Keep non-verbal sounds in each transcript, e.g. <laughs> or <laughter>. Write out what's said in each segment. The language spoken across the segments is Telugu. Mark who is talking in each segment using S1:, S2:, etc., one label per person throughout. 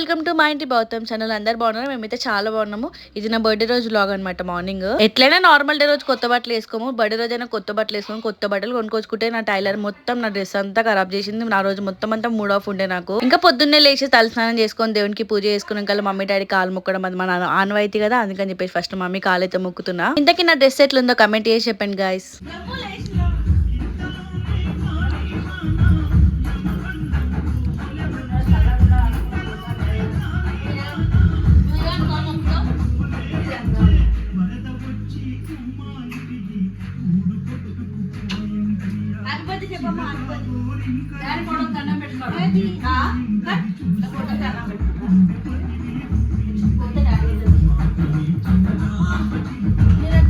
S1: వెల్కమ్ టు మా ఇంటి బౌద్ధం ఛానల్. అందరు బాగున్నారు? మేమైతే చాలా బాగున్నాము. ఇది నా బర్త్డే రోజు లాగ్ అనమాట మార్నింగ్ ఎట్లయినా నార్మల్ డే రోజు కొత్త బట్టలు వేసుకోము. బర్త్డే రోజు అయినా కొత్త బట్టలు వేసుకోము కొత్త బట్టలు కొనుక్కొచ్చుకుంటే నా టైలర్ మొత్తం నా డ్రెస్ అంతా ఖరాబ్ చేసింది. నా రోజు మొత్తం అంతా మూడ్ ఆఫ్ ఉండే నాకు. ఇంకా పొద్దున్నే లేచి తలస్నానం చేసుకొని దేవునికి పూజ చేసుకుని ఇంకా మమ్మీ డాడీ కాలు మొక్కడం అది మన ఆనవాయితీ కదా అందుకని చెప్పేసి ఫస్ట్ మమ్మీ కాలు అయితే మొక్కుతున్నా. ఇంతకీ నా డ్రెస్ ఎట్లుందో కమెంట్ చేసి చెప్పండి గాయస్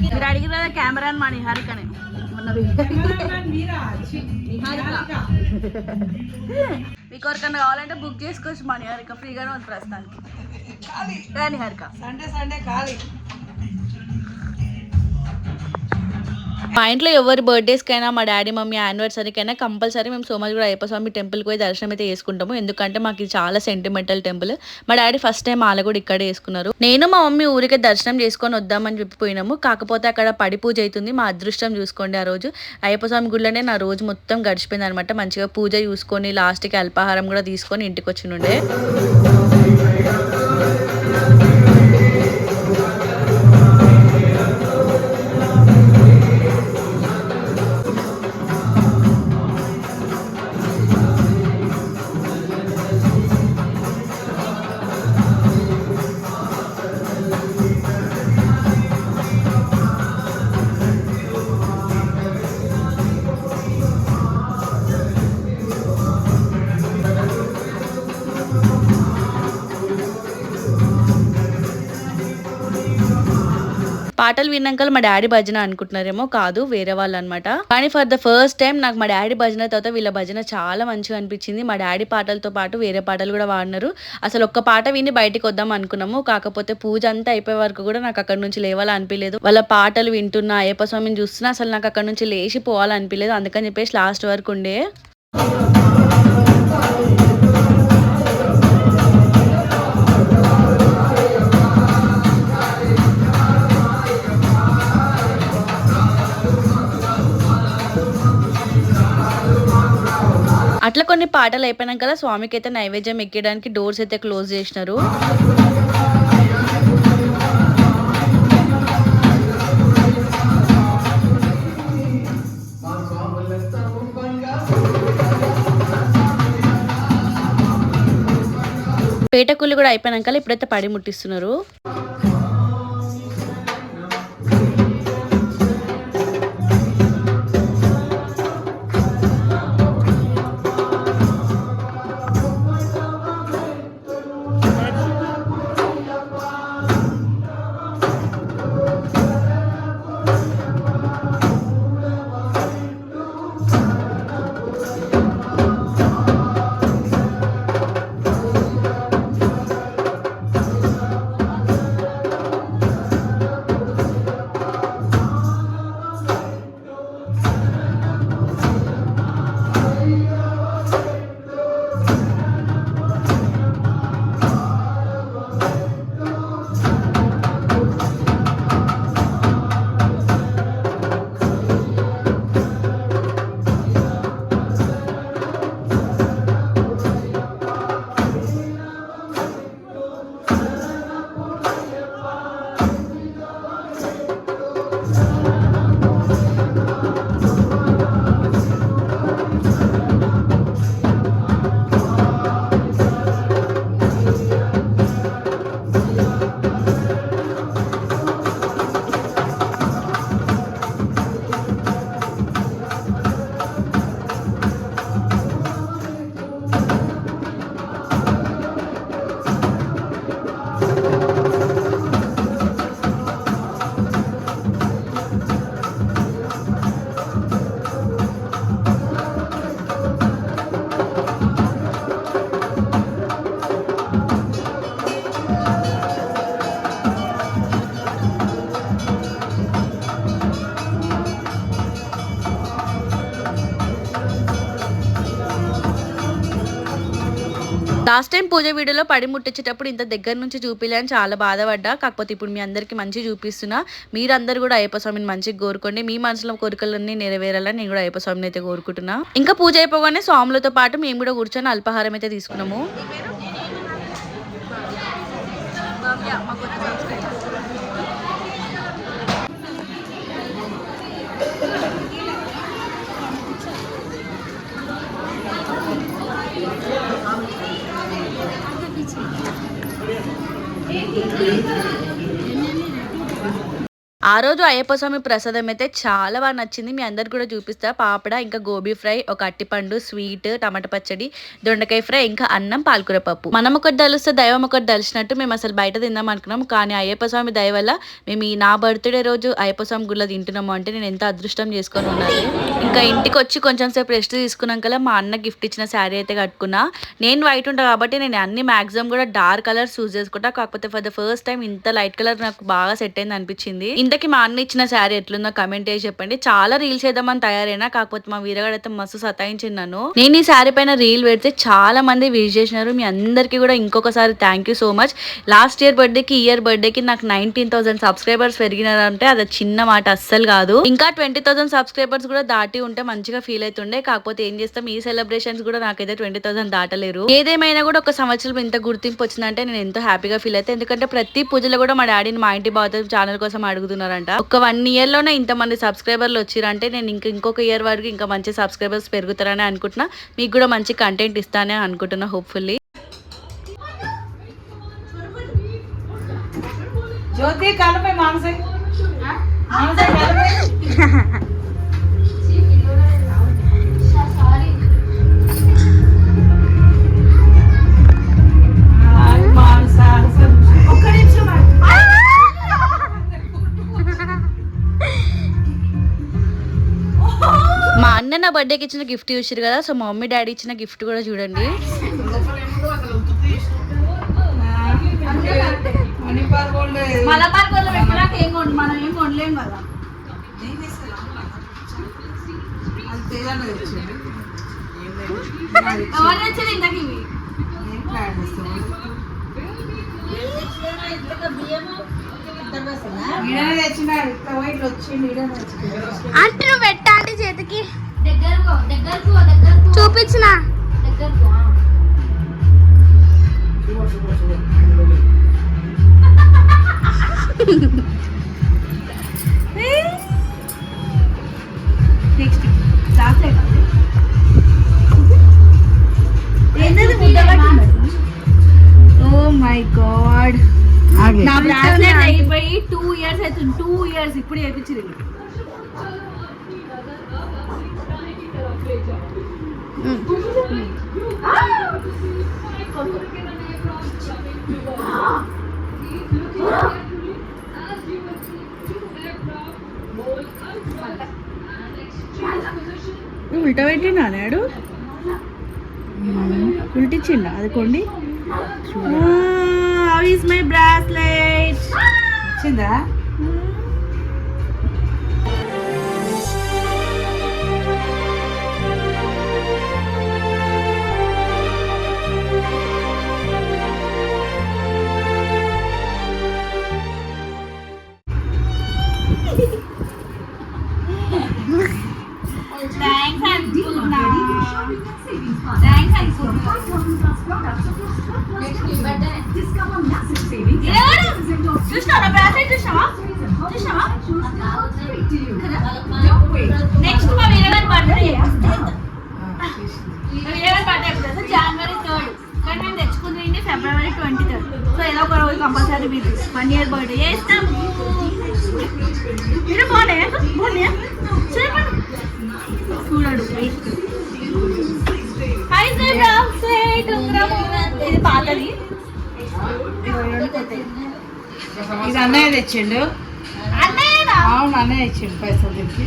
S1: మీరు అడిగిన కెమెరా మా నిహారికనే. మీకు ఎవరికన్నా కావాలంటే బుక్ చేసుకోవచ్చు మా నిహారిక. ఫ్రీగానే ఉంది ప్రస్తుతానికి. నిహారిక.
S2: సండే సండే ఖాళీ.
S1: మా ఇంట్లో ఎవరి బర్త్డేస్కైనా మా డాడీ మమ్మీ యానివర్సరీకైనా కంపల్సరీ మేము సోమాజిగూడ అయ్యప్ప స్వామి టెంపుల్కి పోయి దర్శనం అయితే చేసుకుంటాము. ఎందుకంటే మాకు ఇది చాలా సెంటిమెంటల్ టెంపుల్. మా డాడీ ఫస్ట్ టైం ఆలగూడ కూడా ఇక్కడే వేసుకున్నారు. నేను మా మమ్మీ ఊరికే దర్శనం చేసుకొని వద్దామని చెప్పిపోయినాము కాకపోతే అక్కడ పడి పూజ అవుతుంది. మా అదృష్టం చూసుకోండి ఆ రోజు. అయ్యప్ప స్వామి గుడిలోనే నా రోజు మొత్తం గడిచిపోయింది అనమాట మంచిగా పూజ చూసుకొని లాస్ట్కి అల్పాహారం కూడా తీసుకొని ఇంటికి వచ్చినుండే. పాటలు విన్నాక మా డాడీ భజన అనుకుంటున్నారేమో కాదు వేరే వాళ్ళు అనమాట కానీ ఫర్ ద ఫస్ట్ టైం నాకు మా డాడీ భజన తర్వాత వీళ్ళ భజన చాలా మంచిగా అనిపించింది. మా డాడీ పాటలతో పాటు వేరే పాటలు కూడా వాడినారు అసలు ఒక్క పాట విని బయటికి వద్దాం అనుకున్నాము. కాకపోతే పూజ అంతా అయిపోయే వరకు కూడా నాకు అక్కడ నుంచి లేవాలని అనిపించలేదు వాళ్ళ పాటలు వింటున్నా అయ్యప్ప స్వామిని చూస్తున్నా అసలు నాకు అక్కడ నుంచి లేచి పోవాలనిపించలేదు. అందుకని చెప్పేసి లాస్ట్ వరకు ఉండే. అట్లా కొన్ని పాటలు అయిపోయినాక కదా స్వామికి అయితే నైవేద్యం ఎక్కడానికి డోర్స్ అయితే క్లోజ్ చేసినారు. పేటకుళ్ళు కూడా అయిపోయినాక ఇప్పుడైతే పడి ముట్టిస్తున్నారు. లాస్ట్ టైం పూజ వీడియోలో పడి ముట్టించేటప్పుడు ఇంత దగ్గర నుంచి చూపిలేని చాలా బాధపడ్డా. కాకపోతే ఇప్పుడు మీ అందరికి మంచి చూపిస్తున్నా. మీరందరూ కూడా అయ్యప్ప స్వామిని మంచిగా కోరుకోండి. మీ మనసులో కోరికలన్నీ నెరవేరాలని నేను కూడా అయ్యప్ప స్వామిని అయితే కోరుకుంటున్నా. ఇంకా పూజ అయిపోగానే స్వాములతో పాటు మేము కూడా కూర్చొని అల్పాహారం అయితే తీసుకున్నాము. ఆ రోజు అయ్యప్ప స్వామి ప్రసాదం అయితే చాలా బాగా నచ్చింది. మీ అందరికి కూడా చూపిస్తా. పాపడ ఇంకా గోబీ ఫ్రై ఒక అట్టిపండు స్వీట్ టమాటా పచ్చడి దొండకాయ ఫ్రై ఇంకా అన్నం పాలకూర పప్పు. మనం ఒకటి దలుస్తే దైవం ఒకటి దలిచినట్టు మేము అసలు బయట తిందాం అనుకున్నాం కానీ అయ్యప్ప స్వామి దయ వల్ల మేము ఈ నా బర్త్డే రోజు అయ్యప్ప స్వామి గుళ్ళ తింటున్నాము అంటే నేను ఎంత అదృష్టం చేసుకొని ఉన్నాను. ఇంకా ఇంటికి వచ్చి కొంచెం సేపు రెస్ట్ తీసుకున్నాక మా అన్న గిఫ్ట్ ఇచ్చిన శారీ అయితే కట్టుకున్నా. నేను వైట్ ఉంటా కాబట్టి నేను అన్ని మాక్సిమం కూడా డార్క్ కలర్ చూస్ చేసుకుంటా కాకపోతే ఫర్ ద ఫస్ట్ టైం ఇంత లైట్ కలర్ నాకు బాగా సెట్ అయింది అనిపించింది. ఇంతకి మా అన్న ఇచ్చిన శారీ ఎట్లుందో కమెంట్ చేసి చెప్పండి. చాలా రీల్స్ చేద్దామని తయారైనా కాకపోతే మా వీరగడైతే మస్తు సతాయించింది నన్ను. నేను ఈ శారీ పైన రీల్ పెడితే చాలా మంది విజ్ చేసినారు. మీ అందరికీ కూడా ఇంకొకసారి thank you so much last year బర్త్డేకి ఇయర్ బర్త్డేకి నాకు నైన్టీన్ థౌసండ్ సబ్స్క్రైబర్స్ పెరిగినారంటే అది చిన్న మాట అస్సలు కాదు. ఇంకా ట్వంటీ థౌసండ్ సబ్స్క్రైబర్స్ కూడా దాటి ఉంటే మంచిగా ఫీల్ అవుతుండే కాకపోతే ఏం చేస్తాం? ఈ సెలబ్రేషన్స్ కూడా నాకైతే ట్వంటీ థౌసండ్ దాటలేరు. ఏదేమైనా కూడా ఒక సంవత్సరం ఇంత గుర్తింపు వచ్చిందంటే నేను ఎంతో హ్యాపీగా ఫీల్ అయితే ఎందుకంటే ప్రతి పూజలో కూడా మా డాడీని మా ఇంటి బాధ ఛానల్ కోసం అడుగుతున్నారంట ఒక వన్ ఇయర్లోనే ఇంత మంది సబ్స్క్రైబర్లు వచ్చిరంటే నేను ఇంకా ఇంకొక ఇయర్ వరకు ఇంకా మంచి సబ్స్క్రైబర్స్ పెరుగుతారని అనుకుంటున్నా. మీకు కూడా మంచి కంటెంట్ ఇస్తానే అనుకుంటున్నా హోప్ఫుల్లీ
S2: జ్యోతి కలపై మానసి. మానసి కలపై. <laughs>
S1: మా అన్న నా బర్త్డేకి ఇచ్చిన గిఫ్ట్ చూసారు కదా సో మా మమ్మీ డాడీ ఇచ్చిన గిఫ్ట్ కూడా చూడండి.
S3: అంటే నువ్వు పెట్టాలి చేతికి? చూపించిన.
S2: ఓ మై గాడ్
S4: నా అయిపోయి టూ ఇయర్స్ అవుతుంది టూ ఇయర్స్ ఇప్పుడు చేయించింది
S2: ఉల్టా పెట్టిండా నాడు ఉల్టిచ్చిండా? అది కొండి. ఇస్ మై బ్రాస్లెట్ వచ్చిందా
S4: కంపల్సరీ మీకు వన్ ఇయర్ బర్త్డే. చేస్తాం మీరు బాగున్నాయా చెప్పండి. చూడడు ఇది పాతది.
S2: ఇది అన్నయ్య తెచ్చిండు. అవును అన్నయ్య ఇచ్చిండు పైసలు తెచ్చి.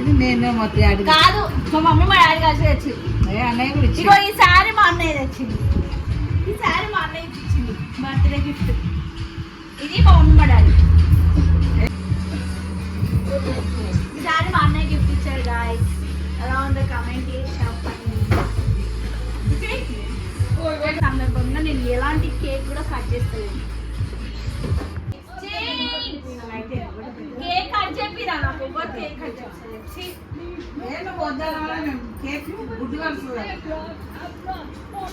S2: ఇది నేను మా డాడీ
S4: కాదు మా మమ్మీ మా డాడీ కలిసి తెచ్చింది.
S2: ఏ అన్నయ్య కూడా
S4: ఇగో
S2: ఇచ్చిండు.
S4: ఈ సారీ మా అన్నయ్య తెచ్చింది. ఈ సారీ మా అన్నయ్య ఇచ్చింది బర్త్డే గిఫ్ట్ ఇది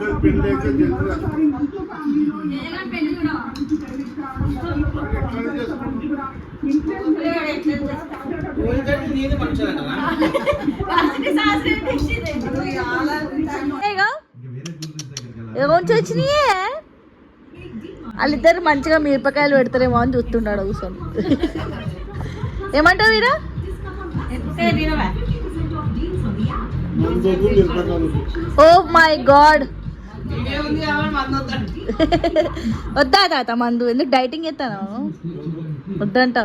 S5: ఇద్దరు పెళ్ళి అయితే
S1: వచ్చినాయే? వాళ్ళిద్దరు మంచిగా మిరపకాయలు పెడతారేమో అని చూస్తున్నాడు కూర్చొని. ఏమంటావు వీరా. Oh my God. వద్దా తాత మందు? ఎందుకు డైటింగ్ చేస్తాను? వద్దంట.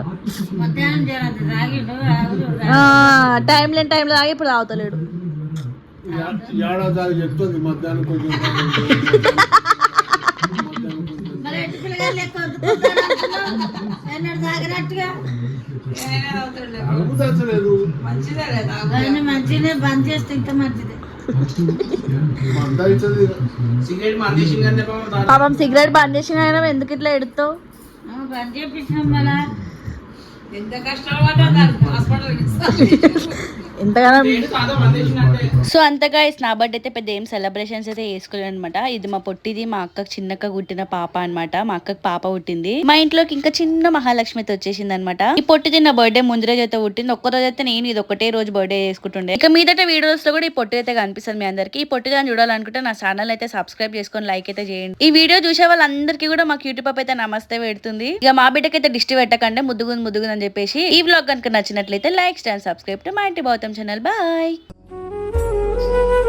S1: టైం లేని టైంలో తాగి ఇప్పుడు తాగుతలేడు.
S2: మంచిదే
S4: బంద్ చేస్తే ఇంకా మంచిదే.
S6: పాపం
S1: సిగరెట్ బంద్ చేసిన అయినా ఎందుకు ఇట్లా ఎడుతావు
S4: బంద్ చేపించాం మళ్ళా
S2: ఎంత కష్టం హాస్పిటల్
S1: ఎంతగానో సో అంతగా నా బర్త్డే అయితే పెద్ద ఏం సెలబ్రేషన్స్ అయితే చేసుకోలేదు అనమాట ఇది మా పొట్టిది మా అక్కకి చిన్నక్క పుట్టిన పాప అన్నమాట. మా అక్కకి పాప పుట్టింది. మా ఇంట్లోకి ఇంకా చిన్న మహాలక్ష్మి అయితే వచ్చేసింది అనమాట ఈ పొట్టిది నా బర్త్డే ముందు రోజు అయితే పుట్టింది. ఒక్క రోజు అయితే నేను ఇది ఒకటే రోజు బర్త్డే చేసుకుంటుండే. ఇక మీదట వీడియోస్లో కూడా ఈ పొట్టి అయితే కనిపిస్తుంది మీ అందరికి. ఈ పొట్టి దాన్ని చూడాలనుకుంటే నా ఛానల్ అయితే సబ్స్క్రైబ్ చేసుకొని లైక్ అయితే చేయండి. ఈ వీడియో చూసే వాళ్ళందరికీ కూడా మాకు యూట్యూబ్ అయితే నమస్తే పెడుతుంది. ఇక మా బిడ్డకి అయితే దిష్టి పెట్టకండి ముద్దుగుంది ముద్దుగుంది అని చెప్పేసి ఈ వ్లాగ్ కనుక నచ్చినట్లయితే లైక్ స్టాండ్ సబ్స్క్రైబ్ టు మా ఇంటి Channel. Bye!